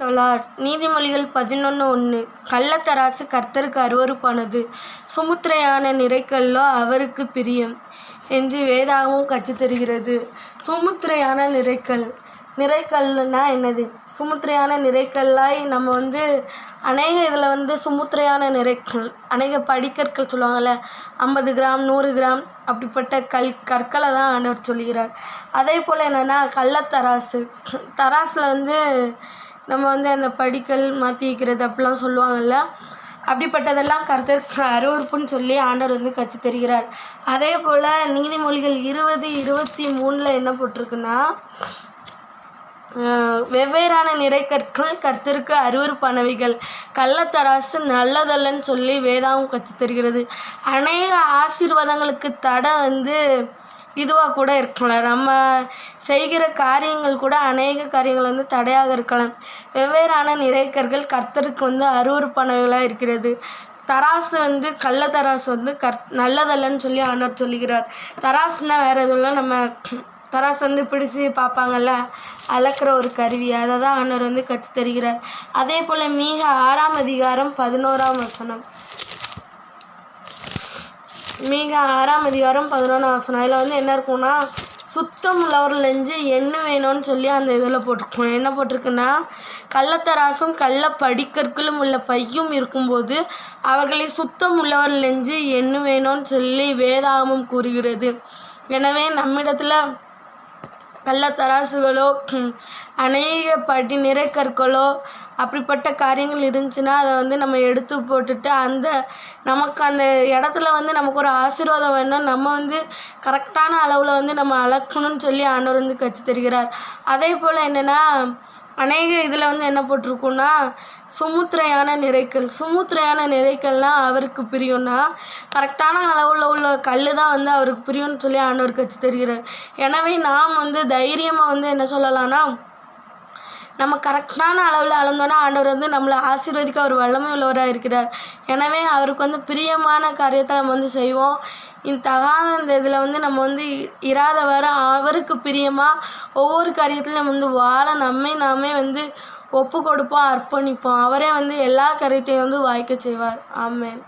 தொழார் நீதிமொழிகள் பதினொன்று ஒன்று கள்ளத்தராசு கர்த்தருக்கு அருவருப்பானது. சுமுத்திரையான நிறைக்கல்லோ அவருக்கு பிரியம். என்று வேதாகமும் கச்சு தருகிறது சுமுத்திரையான நிறைக்கல். நிறைக்கல்னா என்னது? சுமுத்திரையான நிறைக்கல்லாய் நம்ம வந்து அநேக இதில் வந்து சுமுத்திரையான நிறைக்கல் அநேக படிக்கற்கள் சொல்லுவாங்கள்ல ஐம்பது கிராம் நூறு கிராம் அப்படிப்பட்ட கல் கற்களை தான் ஆண்டவர் சொல்கிறார் அதே போல் என்னென்னா கள்ளத்தராசு. தராசில் வந்து நம்ம வந்து அந்த படிக்கல் மாற்றி வைக்கிறது அப்படிலாம் சொல்லுவாங்கள்ல அப்படிப்பட்டதெல்லாம் கர்த்தருக்கு அருவறுப்புன்னு சொல்லி ஆண்டவர் வந்து கற்றுத் தருகிறார். அதே போல் நீதிமொழிகள் இருபது இருபத்தி மூணில் என்ன போட்டிருக்குன்னா வெவ்வேறான நிறைக்கற்கள் கர்த்தருக்கு அருவறுப்பானவைகள். கள்ளத்தராசு நல்லதல்லன்னு சொல்லி வேதாவும் கற்றுத் தருகிறது. அநேக ஆசீர்வாதங்களுக்கு தடை வந்து இதுவாக கூட இருக்கலாம். நம்ம செய்கிற காரியங்கள் கூட அநேக காரியங்கள் வந்து தடையாக இருக்கலாம். வெவ்வேறான நிறைக்கர்கள் கர்த்தருக்கு வந்து அருவறுப்பானவர்களாக இருக்கிறது. தராசு வந்து கள்ள தராசு வந்து கர் நல்லதல்லன்னு சொல்லி ஆண்டவர் சொல்லுகிறார். தராசுனா வேறு எதுவும் இல்லை. நம்ம தராசு வந்து பிடிச்சு பார்ப்பாங்கல்ல? அளக்கிற ஒரு கருவி. அதை தான் ஆண்டவர் வந்து கற்றுத்தருகிறார். அதே போல் மீக ஆறாம் அதிகாரம் பதினோராம் வசனம். மீக ஆறாம் அதிகாரம் பதினொன்றாம் வசனம். இதில் வந்து என்ன இருக்கும்னா சுத்தம் உள்ளவர் லெஞ்சு என்ன வேணும்னு சொல்லி அந்த இதில் போட்டிருக்கோம். என்ன போட்டிருக்குன்னா கள்ளத்தராசும் கள்ள படிக்கற்களும் உள்ள பையும் இருக்கும்போது அவர்களை சுத்தம் உள்ளவர் லெஞ்சு என்ன வேணும்னு சொல்லி வேதாகமம் கூறுகிறது. எனவே நம்மிடத்தில் கள்ளத்தராசுகளோ அநேக படி நிறைக்கற்களோ அப்படிப்பட்ட காரியங்கள் இருந்துச்சுன்னா அதை வந்து நம்ம எடுத்து போட்டுட்டு அந்த நமக்கு அந்த இடத்துல வந்து நமக்கு ஒரு ஆசீர்வாதம் வேணும் நம்ம வந்து கரெக்டான அளவில் வந்து நம்ம அளக்கணும்னு சொல்லி ஆண்டவர் வந்து கற்றுத் தருகிறார் அதே போல் என்னென்னா அநேக இதில் வந்து என்ன போட்டிருக்கோன்னா சுமுத்திரையான நிறைக்கல். சுமுத்திரையான நிறைக்கல்னால் அவருக்கு பிரியும்னா கரெக்டான அளவில் உள்ள கல் தான் வந்து அவருக்கு பிரியும்னு சொல்லி ஆண்டவர் கட்சி தெரிகிறார் எனவே நாம் வந்து தைரியமாக வந்து என்ன சொல்லலாம்னா நம்ம கரெக்டான அளவில் அளந்தோன்னா ஆண்டவர் வந்து நம்மளை ஆசீர்வதிக்க அவர் வல்லமை உள்ளவராக இருக்கிறார். எனவே அவருக்கு வந்து பிரியமான காரியத்தை நம்ம வந்து செய்வோம். இந்த தகாத இந்த இதில் வந்து நம்ம வந்து இராதவரை அவருக்கு பிரியமாக ஒவ்வொரு காரியத்திலும் நம்ம வந்து வாழ நம்மை நாமே வந்து ஒப்பு கொடுப்போம் அர்ப்பணிப்போம். அவரே வந்து எல்லா காரியத்தையும் வந்து வாய்க்க செய்வார். ஆமேன்.